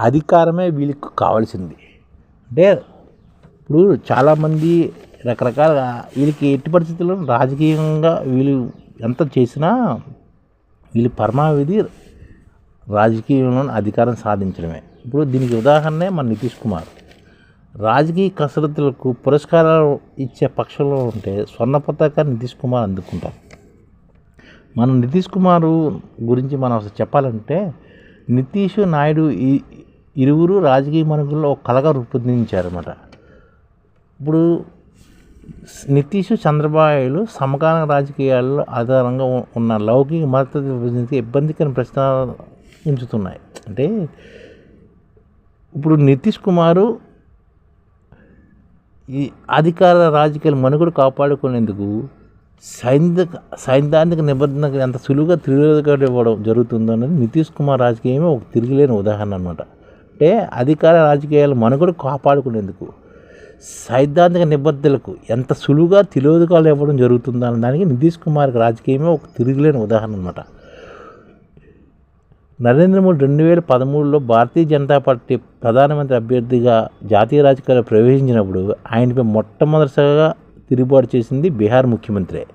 అధికారమే వీళ్ళకి కావాల్సింది. అంటే ఇప్పుడు చాలామంది రకరకాల వీళ్ళకి ఎట్టి పరిస్థితుల్లో రాజకీయంగా వీళ్ళు ఎంత చేసినా వీళ్ళు పరమావధి రాజకీయంలో అధికారం సాధించడమే. ఇప్పుడు దీనికి ఉదాహరణే మన నితీష్ కుమార్. రాజకీయ కసరత్తులకు పురస్కారాలు ఇచ్చే పక్షంలో ఉంటే స్వర్ణ పతాకాన్ని నితీష్ కుమార్ అందుకుంటారు. మనం నితీష్ కుమార్ గురించి మనం అసలు చెప్పాలంటే నితీష్ నాయుడు ఈ ఇరువురు రాజకీయ మనుగుల్లో ఒక కలగా రూపొందించారన్నమాట. ఇప్పుడు నితీష్ చంద్రబాబులు సమకాలీన రాజకీయాల్లో ఆధారంగా ఉన్న లౌకిక మద్దతు విభజించి ఇబ్బందికర ప్రశ్న ఉంచుతున్నాయి అంటే ఇప్పుడు నితీష్ కుమారు ఈ అధికార రాజకీయాల మనుగడు కాపాడుకునేందుకు సైనిక సైద్ధాంతిక నిబంధనకు ఎంత సులువుగా తిరుగుగా ఇవ్వడం జరుగుతుందో అనేది నితీష్ కుమార్ రాజకీయమే ఒక తిరిగిలేని ఉదాహరణ అనమాట అంటే అధికార రాజకీయాలు మనుగడు కాపాడుకునేందుకు సైద్ధాంతిక నిబద్ధతలకు ఎంత సులువుగా తిలోదకాలు ఇవ్వడం జరుగుతుందో అన్న దానికి నితీష్ కుమార్కి రాజకీయమే ఒక తిరిగిలేని ఉదాహరణ అనమాట నరేంద్ర మోడీ రెండు వేల పదమూడులో భారతీయ జనతా పార్టీ ప్రధానమంత్రి అభ్యర్థిగా జాతీయ రాజకీయాల్లో ప్రవేశించినప్పుడు ఆయనపై మొట్టమొదటిసారిగా తిరుగుబాటు చేసింది బీహార్ ముఖ్యమంత్రి.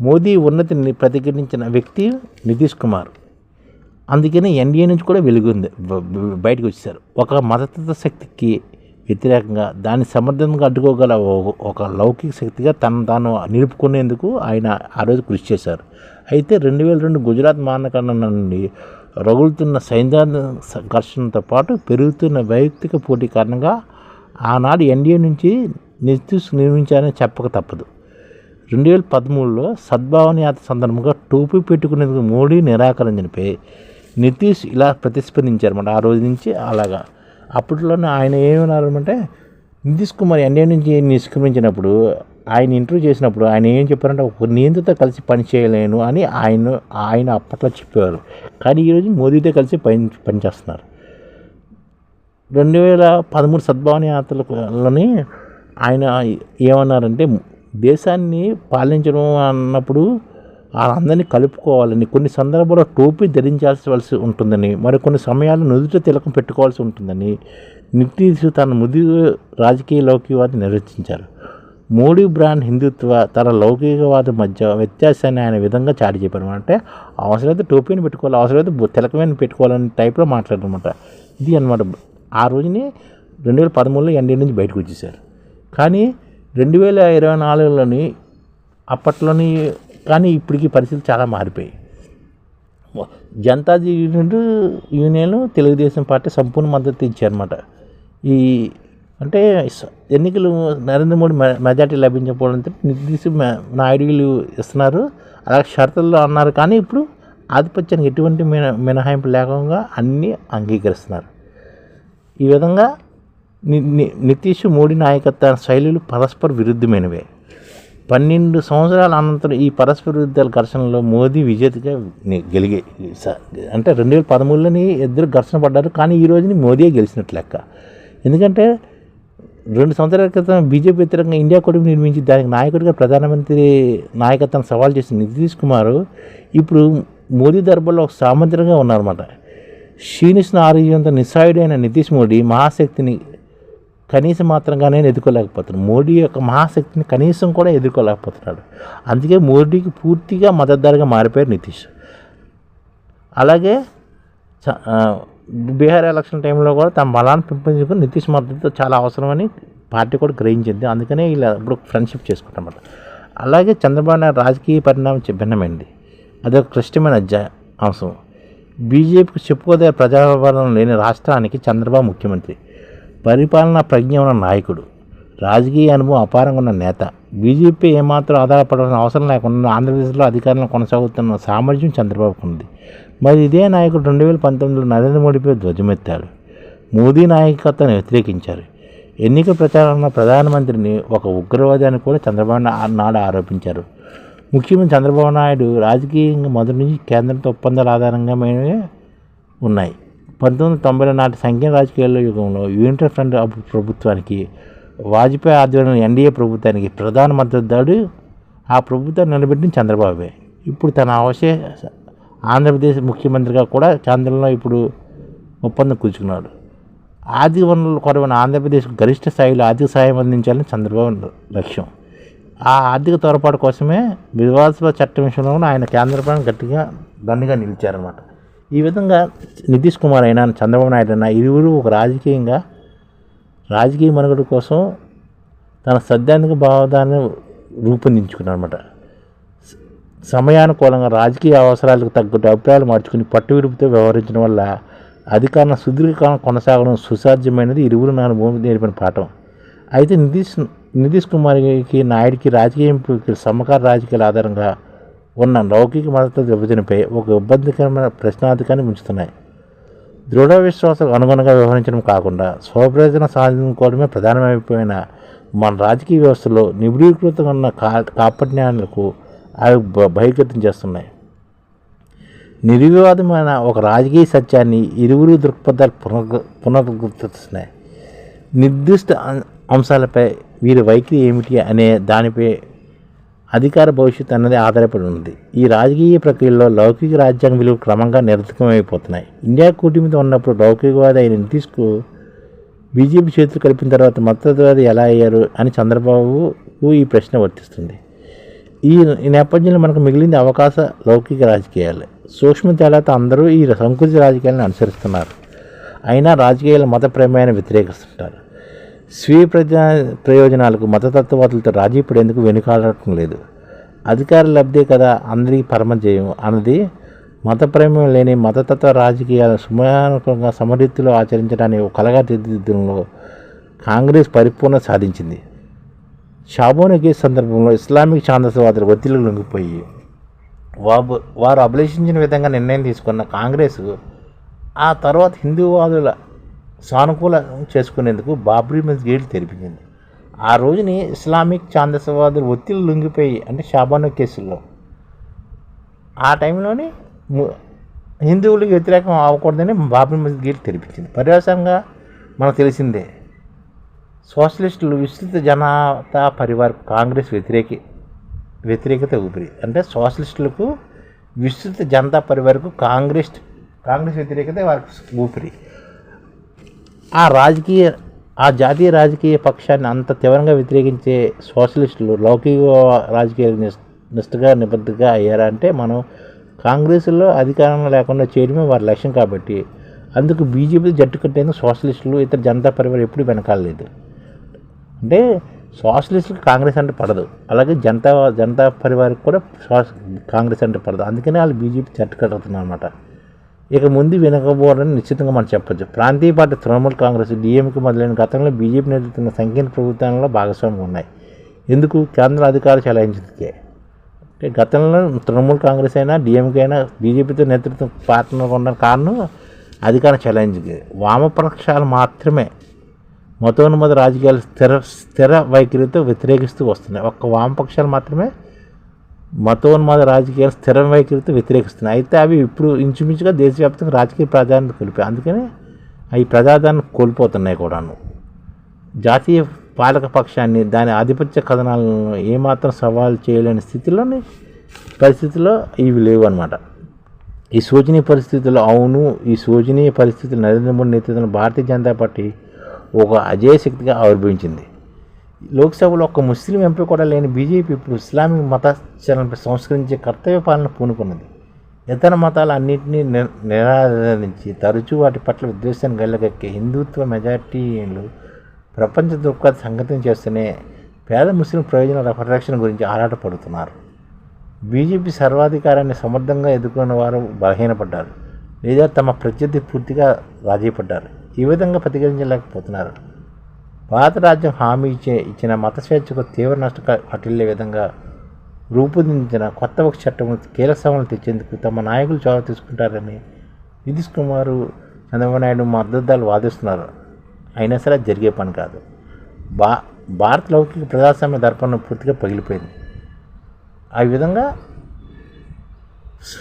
మోదీ ఉన్నతిని ప్రతిఘటించిన వ్యక్తి నితీష్ కుమార్. అందుకని ఎన్డీఏ నుంచి కూడా వెలుగుంది బయటకు వచ్చేసారు ఒక మతతత్వ శక్తికి వ్యతిరేకంగా దాన్ని సమర్థంగా అడ్డుకోగల ఒక- లౌకిక శక్తిగా తను తాను నిలుపుకునేందుకు ఆయన ఆ రోజు కృషి చేశారు. అయితే రెండు వేల రెండు గుజరాత్ మానకాండం నుండి రగులుతున్న సైద్ధాంత ఘర్షణతో పాటు పెరుగుతున్న వైయక్తిక పోటీ కారణంగా ఆనాడు ఎన్డీఏ నుంచి నితీష్ నిర్మించారని చెప్పక తప్పదు. రెండు వేల పదమూడులో సద్భావన యాత్ర సందర్భంగా టోపీ పెట్టుకునేందుకు మోడీ నిరాకరించనిపై నితీష్ ఇలా ప్రతిస్పందించారన్నమాట ఆ రోజు నుంచి అలాగా. అప్పట్లోనే ఆయన ఏమన్నారంటే నితీష్ కుమార్ ఎన్డీఏ నుంచి నిష్క్రమించినప్పుడు ఆయన ఇంటర్వ్యూ చేసినప్పుడు ఆయన ఏం చెప్పారంటే ఒక నియంత్రితో కలిసి పని చేయలేను అని ఆయన ఆయన అప్పట్లో చెప్పేవారు. కానీ ఈరోజు మోదీతో కలిసి పని పనిచేస్తున్నారు రెండు వేల పదమూడు సద్భావన యాత్రలోని ఆయన ఏమన్నారంటే దేశాన్ని పాలించడం అన్నప్పుడు వాళ్ళందరినీ కలుపుకోవాలని కొన్ని సందర్భాల్లో టోపీ ధరించాల్సి ఉంటుందని మరికొన్ని సమయాల్లో నుదుట తిలకం పెట్టుకోవాల్సి ఉంటుందని నితీష్ తన ముది రాజకీయ లౌకికవాది నిర్వచించారు. మోడీ బ్రాండ్ హిందుత్వ తన లౌకికవాద మధ్య వ్యత్యాసాన్ని ఆయన విధంగా చాటి చెప్పారు. అంటే అవసరమైతే టోపీని పెట్టుకోవాలి అవసరమైతే తిలకమైన పెట్టుకోవాలని టైప్లో మాట్లాడారనమాట ఇది అనమాట ఆ రోజుని రెండు వేల పదమూడులో ఎన్డీ నుంచి బయటకు వచ్చేసారు. కానీ రెండు వేల ఇరవై నాలుగులోని అప్పట్లోని కానీ ఇప్పటికీ పరిస్థితులు చాలా మారిపోయాయి. Janata union union Telugu Desam party సంపూర్ణ మద్దతు ఇచ్చారన్నమాట. ఈ అంటే ఎన్నికలు నరేంద్ర మోడీ మె- మెజార్టీ లభించకపోవడంతో నిర్దేశం మ- ఇస్తున్నారు. అలాగే షరతుల్లో అన్నారు. కానీ ఇప్పుడు ఆధిపత్యానికి ఎటువంటి మిన మినహాయింపు లేకుండా అన్నీ అంగీకరిస్తున్నారు. ఈ విధంగా నితీష్ మోడీ నాయకత్వ శైలులు పరస్పర విరుద్ధమైనవే. పన్నెండు సంవత్సరాల అనంతరం ఈ పరస్పర విరుద్ధాల ఘర్షణలో మోదీ విజేతగా ని- గెలిగే స- అంటే రెండు వేల పదమూడులోని ఇద్దరు ఘర్షణ పడ్డారు కానీ ఈ రోజుని మోదీయే గెలిచినట్లు లెక్క. ఎందుకంటే రెండు సంవత్సరాల క్రితం బీజేపీ వ్యతిరేకంగా ఇండియా కూటమి నిర్మించి దానికి నాయకుడిగా ప్రధానమంత్రి నాయకత్వాన్ని సవాల్ చేసిన నితీష్ కుమార్ ఇప్పుడు మోదీ దర్బార్లో ఒక సామంత్రంగా ఉన్నారన్నమాట. క్షీణిస్తున్న ఆరోగ్యంతో నిస్సాయుడైన నితీష్ మోడీ మహాశక్తిని కనీసం మాత్రంగానే ఎదుర్కోలేకపోతున్నాడు మోడీ యొక్క మహాశక్తిని కనీసం కూడా ఎదుర్కోలేకపోతున్నాడు. అందుకే మోడీకి పూర్తిగా మద్దతుదారుగా మారిపోయారు నితీష్. అలాగే చ- బీహార్ ఎలక్షన్ టైంలో కూడా తమ బలాన్ని పెంపొందించుకుని నితీష్ మద్దతు చాలా అవసరమని పార్టీ కూడా గ్రహించింది. అందుకనే ఇలా ఇప్పుడు ఫ్రెండ్షిప్ చేసుకుంటామన్నమాట. అలాగే చంద్రబాబు నాయుడు రాజకీయ పరిణామం భిన్నమైంది భిన్నమైంది. అదొక క్లిష్టమైన అధ్యాయ అంశం. బీజేపీకి చెప్పుకోదే ప్రజాభవనం లేని రాష్ట్రానికి చంద్రబాబు ముఖ్యమంత్రి. పరిపాలనా ప్రజ్ఞ ఉన్న నాయకుడు రాజకీయ అనుభవం అపారంగా ఉన్న నేత. బీజేపీ ఏమాత్రం ఆధారపడాల్సిన అవసరం లేకుండా ఆంధ్రప్రదేశ్లో అధికారంలో కొనసాగుతున్న సామర్థ్యం చంద్రబాబుకు ఉంది. మరి ఇదే నాయకుడు రెండు వేల పంతొమ్మిదిలో నరేంద్ర మోడీపై ధ్వజమెత్తాడు. మోదీ నాయకత్వాన్ని వ్యతిరేకించారు. ఎన్నికల ప్రచారంలో ప్రధానమంత్రిని ఒక ఉగ్రవాది అని కూడా చంద్రబాబు నాడు నాయుడు ఆరోపించారు. ముఖ్యమంత్రి చంద్రబాబు నాయుడు రాజకీయంగా మొదటి నుంచి కేంద్రంతో ఒప్పందాల ఆధారంగా ఉన్నాయి. పంతొమ్మిది వందల తొంభై నాటి సంఖ్య రాజకీయాల యుగంలో యూనిటర్ ఫ్రంట్ ప్రభుత్వానికి వాజ్పేయి ఆధ్వర్యంలో ఎన్డీఏ ప్రభుత్వానికి ప్రధాన మద్దతుదారుడు ఆ ప్రభుత్వాన్ని నిలబెట్టిన చంద్రబాబే. ఇప్పుడు తన అవశేష ఆంధ్రప్రదేశ్ ముఖ్యమంత్రిగా కూడా కేంద్రంలో ఇప్పుడు ఒప్పందం కూర్చుకున్నాడు ఆర్థిక వనరులు కొరవైన ఆంధ్రప్రదేశ్కు గరిష్ట స్థాయిలో ఆర్థిక సాయం అందించాలని చంద్రబాబు లక్ష్యం. ఆ ఆర్థిక తోడ్పాటు కోసమే వివాదాస్పద చట్టం విషయంలో ఆయన కేంద్ర ప్రభుత్వం గట్టిగా దండిగా నిలిచారన్నమాట. ఈ విధంగా నితీష్ కుమార్ అయినా చంద్రబాబు నాయుడు అయినా ఇరువురు ఒక రాజకీయంగా రాజకీయ మనుగడ కోసం తన సైద్ధాంతిక భావదాన్ని రూపొందించుకున్నారన్నమాట. సమయానుకూలంగా రాజకీయ అవసరాలకు తగ్గట్టు అభిప్రాయాలు మార్చుకుని పట్టు విరుపుతో వ్యవహరించడం వల్ల అధికారం సుదీర్ఘకాలం కొనసాగడం సుసాధ్యమైనది ఇరువురు నాలుగు భూమి నేర్పిన పాఠం. అయితే నితీష్ నితీష్ కుమార్కి నాయుడికి రాజకీయ ఎంపికలు సమకాల రాజకీయాల ఆధారంగా ఉన్న లౌకిక మద్దతు విభజనపై ఒక ఇబ్బందికరమైన ప్రశ్నార్థకాన్ని ఉంచుతున్నాయి దృఢ విశ్వాసం అనుగుణంగా వ్యవహరించడం కాకుండా స్వప్రయోజన సాధించుకోవడమే ప్రధానమైపోయిన మన రాజకీయ వ్యవస్థలో నిబిడీకృతంగా ఉన్న కా కాపట్యాలకు అవి బహిర్గతం చేస్తున్నాయి. నిర్వివాదమైన ఒక రాజకీయ సత్యాన్ని ఇరువురు దృక్పథాలు పునర్ పునరుద్ధరిస్తున్నాయి. నిర్దిష్ట అం- అంశాలపై వీరి వైఖరి ఏమిటి అనే దానిపై అధికార భవిష్యత్తు అన్నది ఆధారపడి ఉంది. ఈ రాజకీయ ప్రక్రియలో లౌకిక రాజ్యాంగ విలువలు క్రమంగా నిరర్థకమైపోతున్నాయి ఇండియా కూటమితో ఉన్నప్పుడు లౌకికవాది అయిన నితీష్కు బీజేపీ చేతులు కలిపిన తర్వాత మద్దతువాది ఎలా అయ్యారు అని చంద్రబాబుకు ఈ ప్రశ్న వర్తిస్తుంది. ఈ నేపథ్యంలో మనకు మిగిలింది అవకాశ లౌకిక రాజకీయాలు. సూక్ష్మ తేడాతో అందరూ ఈ సంకుచిత రాజకీయాలను అనుసరిస్తున్నారు. అయినా రాజకీయాల మత ప్రమేయాన్ని వ్యతిరేకిస్తుంటారు. స్వీయ ప్రజా ప్రయోజనాలకు మతతత్వవాదులతో రాజీ పడేందుకు వెనుకాడటం లేదు. అధికార లబ్ధే కదా అందరికీ పరమజయం అన్నది మతప్రేమం లేని మతతత్వ రాజకీయాల సుమానుకంగా సమరీతిలో ఆచరించడానికి ఒక కలగా తీర్చిదిద్దడంలో కాంగ్రెస్ పరిపూర్ణ సాధించింది. షాబోని కేసు సందర్భంలో ఇస్లామిక్ ఛాందసవాదులు ఒత్తిళ్ళు లొంగిపోయి వారు అభిలషించిన విధంగా నిర్ణయం తీసుకున్న కాంగ్రెస్ ఆ తర్వాత హిందూవాదుల సానుకూలం చేసుకునేందుకు బాబ్రీ మస్జిద్ తెరిపించింది. ఆ రోజుని ఇస్లామిక్ ఛాందసవాదులు ఒత్తిడి లొంగిపోయి అంటే షాబాను కేసుల్లో. ఆ టైంలోనే హిందువులకు వ్యతిరేకం అవ్వకూడదని బాబ్రీ మస్జిద్ తెరిపించింది. పర్యవసంగా మనకు తెలిసిందే సోషలిస్టులు విస్తృత జనతా పరివార్ కాంగ్రెస్ వ్యతిరేకి వ్యతిరేకత ఊపిరి. అంటే సోషలిస్టులకు విస్తృత జనతా పరివారకు కాంగ్రెస్ కాంగ్రెస్ వ్యతిరేకత వారికి ఊపిరి. ఆ రాజకీయ ఆ జాతీయ రాజకీయ పక్షాన్ని అంత తీవ్రంగా వ్యతిరేకించే సోషలిస్టులు లౌకిక రాజకీయ నిష్ఠగా నిబద్ధగా అయ్యారంటే మనం కాంగ్రెస్లో అధికారం లేకుండా చేయడమే వారి లక్ష్యం కాబట్టి. అందుకు బీజేపీ జట్టు కట్టేందుకు సోషలిస్టులు ఇతర జనతా పరివారం ఎప్పుడూ వెనకాలలేదు అంటే సోషలిస్టులకు కాంగ్రెస్ అంటే పడదు. అలాగే జనతా జనతా పరివారికి కూడా కాంగ్రెస్ అంటే పడదు. అందుకనే వాళ్ళు బీజేపీ జట్టు కట్టుతున్నారు అనమాట ఇక ముందు వెనకబోరని నిశ్చితంగా మనం చెప్పొచ్చు. ప్రాంతీయ పార్టీ తృణమూల్ కాంగ్రెస్ డిఎంకి మొదలైన గతంలో బీజేపీ నేతృత్వంలో సంకీర్ణ ప్రభుత్వాలలో భాగస్వామ్యం ఉన్నాయి. ఎందుకు? కేంద్ర అధికార చలాయించే అంటే గతంలో తృణమూల్ కాంగ్రెస్ అయినా డిఎంకే అయినా బీజేపీతో నేతృత్వం పార్ట్నర్ ఉన్న కారణం అధికార ఛాలెంజ్కి వామపక్షాలు మాత్రమే మతోన్మత రాజకీయాలు స్థిర స్థిర వైఖరితో వ్యతిరేకిస్తూ వస్తున్నాయి. ఒక్క వామపక్షాలు మాత్రమే మతోన్మాద రాజకీయాలు స్థిర వైఖరితో వ్యతిరేకిస్తున్నాయి. అయితే అవి ఇప్పుడు ఇంచుమించుగా దేశవ్యాప్తంగా రాజకీయ ప్రాధాన్యత కోల్పోయి అందుకనే అవి ప్రజాదాన్ని కోల్పోతున్నాయి కూడాను. జాతీయ పాలక పక్షాన్ని దాని ఆధిపత్య కథనాలను ఏమాత్రం సవాల్ చేయలేని స్థితిలోని పరిస్థితుల్లో ఇవి లేవు అనమాట ఈ శోచనీయ పరిస్థితులు అవును ఈ శోచనీయ పరిస్థితులు నరేంద్ర మోడీ నేతృత్వంలో భారతీయ జనతా పార్టీ ఒక అజేయ శక్తిగా ఆవిర్భవించింది. లోక్సభలో ఒక ముస్లిం ఎంపీ కూడా లేని బీజేపీ ఇప్పుడు ఇస్లామిక్ మతాచరణపై సంస్కరించే కర్తవ్య పాలన పూనుకున్నది. ఇతర మతాలు అన్నింటినీ ని- నిరాదరించి తరచూ వాటి పట్ల విద్వేషాన్ని గల్లగక్కే హిందుత్వ మెజార్టీలు ప్రపంచ దృక్పథ సంగతం చేస్తూనే పేద ముస్లిం ప్రయోజనాల పరిరక్షణ గురించి ఆరాటపడుతున్నారు. బీజేపీ సర్వాధికారాన్ని సమర్థంగా ఎదుర్కొన్న వారు బలహీనపడ్డారు. లేదా తమ ప్రత్యర్థి పూర్తిగా రాజీపడ్డారు. ఈ విధంగా ప్రతిఘటించలేకపోతున్నారు. భారత రాజ్యం హామీ ఇచ్చే ఇచ్చిన మత స్వేచ్ఛకు తీవ్ర నష్ట వాటిల్లే విధంగా రూపొందించిన కొత్త ఒక చట్టం కీలక సవరణలు తెచ్చేందుకు తమ నాయకులు చొరవ తీసుకుంటారని నితీష్ కుమార్ చంద్రబాబు నాయుడు మద్దతుదారులు వాదిస్తున్నారు. అయినా సరే జరిగే పని కాదు. బా భారత లౌకిక ప్రజాస్వామ్య దర్పణం పూర్తిగా పగిలిపోయింది. ఆ విధంగా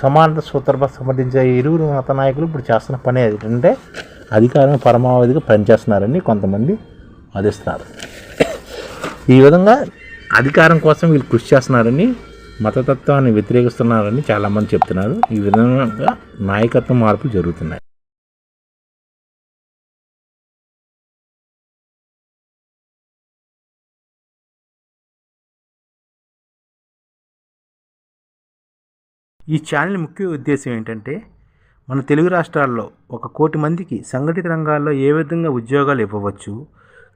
సమానత సూత్రభ సమర్థించే ఇరువురు మత నాయకులు ఇప్పుడు చేస్తున్న పని ఏంటంటే అధికారం పరమావధిగా పనిచేస్తున్నారని కొంతమంది వాదిస్తున్నారు ఈ విధంగా అధికారం కోసం వీళ్ళు కృషి చేస్తున్నారని మతతత్వాన్ని వ్యతిరేకిస్తున్నారని చాలామంది చెప్తున్నారు. ఈ విధంగా నాయకత్వ మార్పులు జరుగుతున్నాయి. ఈ ఛానల్ ముఖ్య ఉద్దేశం ఏంటంటే మన తెలుగు రాష్ట్రాల్లో ఒక కోటి మందికి సంఘటిత రంగాల్లో ఏ విధంగా ఉద్యోగాలు ఇవ్వవచ్చు